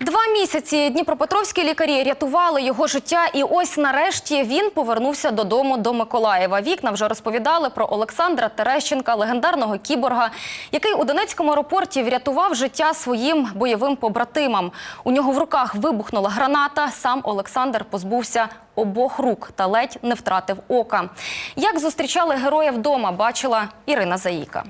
Два місяці дніпропетровські лікарі рятували його життя, і ось нарешті він повернувся додому до Миколаєва. Вікна вже розповідали про Олександра Терещенка, легендарного кіборга, який у Донецькому аеропорті врятував життя своїм бойовим побратимам. У нього в руках вибухнула граната. Сам Олександр позбувся обох рук та ледь не втратив ока. Як зустрічали героя вдома, бачила Ірина Заїка.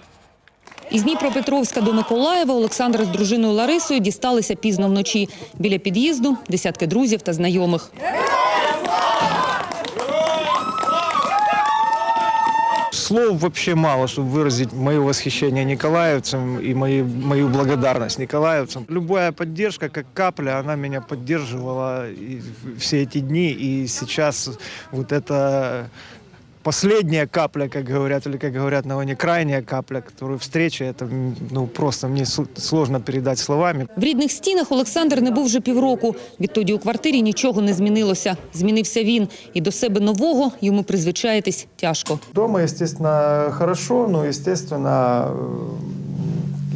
Із Дніпропетровська до Миколаєва Олександр з дружиною Ларисою дісталися пізно вночі. Біля під'їзду десятки друзів та знайомих. Слов вообще мало, чтобы выразить мое восхищение николаевцам и мою, мою благодарность николаевцам. Любая поддержка, как капля, она меня поддерживала и все эти дни. И сейчас вот это последняя капля, как говорят, или как говорят на войне, крайняя капля, которую встреча, это м, ну, просто мне с- сложно передать словами. В рідних стінах Олександр не був вже півроку. Відтоді у квартирі нічого не змінилося. Змінився він. І до себе нового йому призвичаїтись тяжко. Дома, естественно, хорошо, но, естественно,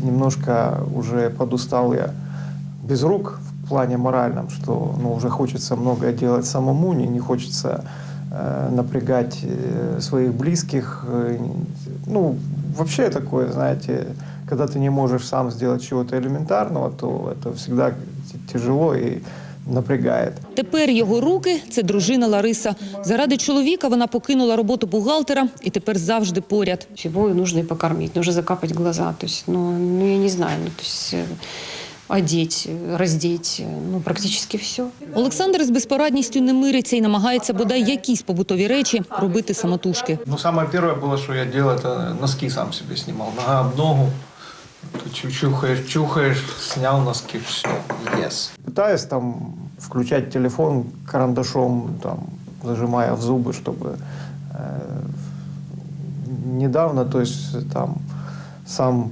э, немножко уже подустал я без рук в плане моральном, что ну, уже хочется многое делать самому, не, не хочется э, напрягать э, своих близких. э, ну, вообще такое, знаете, когда ты не можешь сам сделать чего-то элементарного, то это всегда т- тяжело и напрягает. Тепер його руки – це дружина Лариса. Заради чоловіка вона покинула роботу бухгалтера і тепер завжди поряд. Его нужно и покормить, нужно закапать глаза. То есть, ну, ну я не знаю, ну, то есть э, одеть, э, раздеть, э, ну, практически все. Олександр з безпорадністю не мириться і намагається бодай якісь побутові речі робити самотужки. Ну, самое первое было, что я делал, это носки сам себе снимал. Нога об ногу, Ты чу- чухаешь, чухаешь, снял носки, все, yes. Пытаюсь там включать телефон карандашом, там, зажимая в зубы, чтобы э, недавно, то есть там сам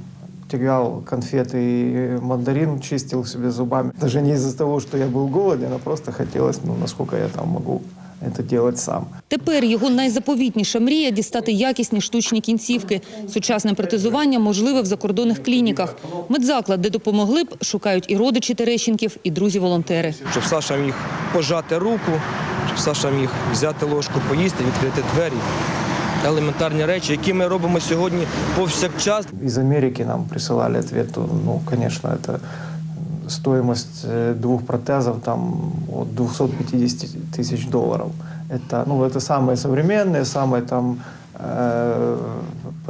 тягал конфеты и мандарин, чистил себе зубами. Даже не из-за того, что я был голоден, а просто хотелось, ну, насколько я там могу это делать сам. Тепер його найзаповітніша мрія – дістати якісні штучні кінцівки. Сучасне протезування можливе в закордонних клініках. Медзаклад, де допомогли б, шукають і родичі Терещенків, і друзі-волонтери. щоб Саша міг пожати руку, щоб Саша міг взяти ложку, поїсти, відкрити двері. Елементарні речі, які ми робимо сьогодні повсякчас. Из Америки нам присылали ответ, ну, конечно, это стоимость э, двух протезов там от 250 тысяч долларов. Это, ну, это самые современные, самые там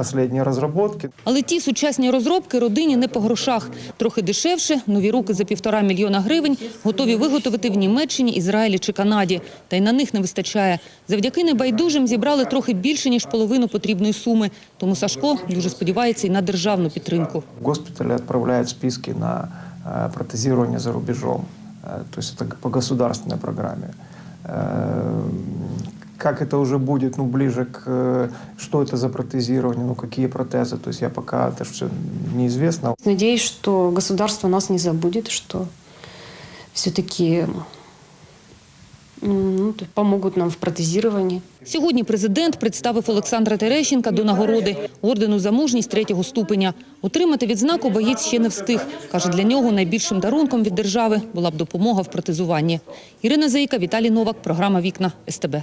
э, последние разработки. Але ті сучасні розробки родині не по грошах. Трохи дешевше, нові руки за півтора мільйона гривень готові виготовити в Німеччині, Ізраїлі чи Канаді. Та й на них не вистачає. Завдяки небайдужим зібрали трохи більше, ніж половину потрібної суми. Тому Сашко дуже сподівається і на державну підтримку. Госпитали отправляют списки на э, протезирование за рубежом. Э, то есть это по государственной программе. Э, Как это уже будет, ну, ближе к... э, Что это за протезирование, ну, какие протезы, то есть я пока, это все неизвестно. Надеюсь, что государство нас не забудет, что все-таки ну, то- помогут нам в протезировании. Сьогодні президент представив Олександра Терещенка до нагороди ордену за мужність третього ступеня. Отримати відзнаку боєць ще не встиг. Каже, для нього найбільшим дарунком від держави була б допомога в протезуванні. Ірина Заїка, Віталій Новак, програма «Вікна» СТБ.